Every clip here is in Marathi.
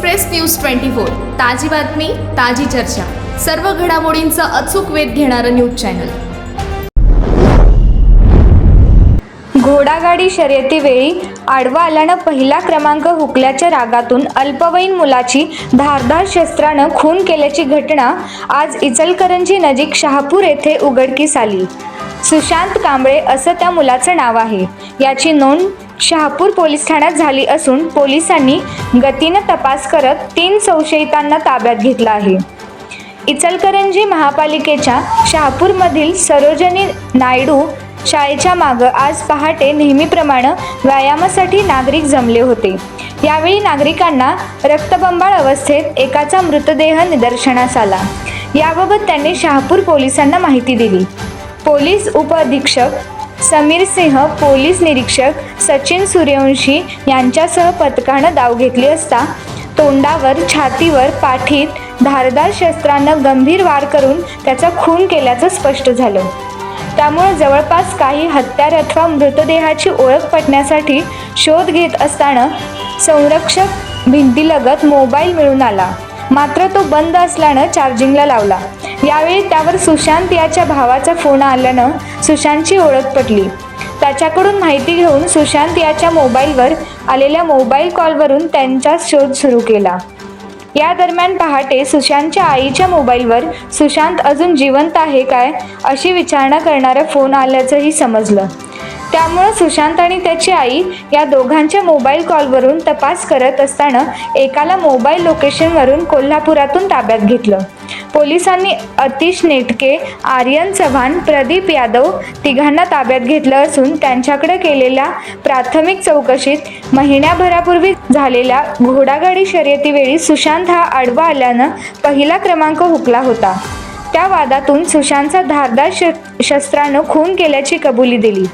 Express news twenty four. ताजी बातमी ताजी चर्चा. सर्व घडामोडींचा अचूक वेध घेणारं न्यूज चॅनल. घोडागाडी शर्यतीवेळी आडवा आल्यानं पहिला क्रमांक हुकल्याच्या रागातून अल्पवयीन मुलाची धारदार शस्त्रानं खून केल्याची घटना आज इचलकरंजी नजीक शहापूर येथे उघडकीस आली. सुशांत कांबळे असं त्या मुलाचं नाव आहे. याची नोंद शहापूर पोलीस ठाण्यात झाली असून पोलिसांनी गतीनं तपास करत तीन संशयितांना ताब्यात घेतलं आहे. इचलकरंजी महापालिकेच्या शहापूरमधील सरोजनी नायडू शाळेच्या मागं आज पहाटे नेहमीप्रमाणे व्यायामासाठी नागरिक जमले होते. यावेळी नागरिकांना रक्तबंबाळ अवस्थेत एकाचा मृतदेह निदर्शनास आला. याबाबत त्यांनी शहापूर पोलिसांना माहिती दिली. पोलीस उपअधीक्षक समीर सिंह पोलीस निरीक्षक सचिन सूर्यवंशी यांच्यासह पथकानं धाव घेतली असता तोंडावर छातीवर पाठीत धारदार शस्त्रानं गंभीर वार करून त्याचा खून केल्याचं स्पष्ट झालं. त्यामुळे जवळपास काही हत्यार अथवा मृतदेहाची ओळख पटण्यासाठी शोध घेत असताना संरक्षक भिंतीलगत मोबाईल मिळून आला. मात्र तो बंद असल्यानं चार्जिंगला लावला. यावेळी त्यावर सुशांत याच्या भावाचा फोन आल्यानं सुशांतची ओळख पटली. त्याच्याकडून माहिती घेऊन सुशांत याच्या मोबाईलवर आलेल्या मोबाईल कॉलवरून त्यांचा शोध सुरू केला. या दरम्यान पहाटे सुशांतच्या आईच्या मोबाईलवर सुशांत अजून जिवंत आहे काय? अशी विचारणा करणारा फोन आल्याचंही समजलं. त्यामुळं सुशांत आणि त्याची आई या दोघांच्या मोबाईल कॉलवरून तपास करत असताना एकाला मोबाईल लोकेशनवरून कोल्हापुरातून ताब्यात घेतलं. पोलिसांनी अतिश नेटके आर्यन चव्हाण प्रदीप यादव तिघांना ताब्यात घेतलं असून त्यांच्याकडे केलेल्या प्राथमिक चौकशीत महिन्याभरापूर्वी झालेल्या घोडागाडी शर्यतीवेळी सुशांत हा आडवा आल्यानं पहिला क्रमांक हुकला होता. त्या वादातून सुशांतचा धारदार श शस्त्रानं खून केल्याची कबुली दिली.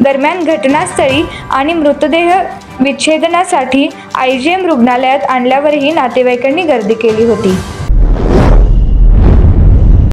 दरम्यान घटनास्थळी आणि मृतदेह विच्छेदनासाठी आय जी एम रुग्णालयात आणल्यावरही नातेवाईकांनी गर्दी केली होती.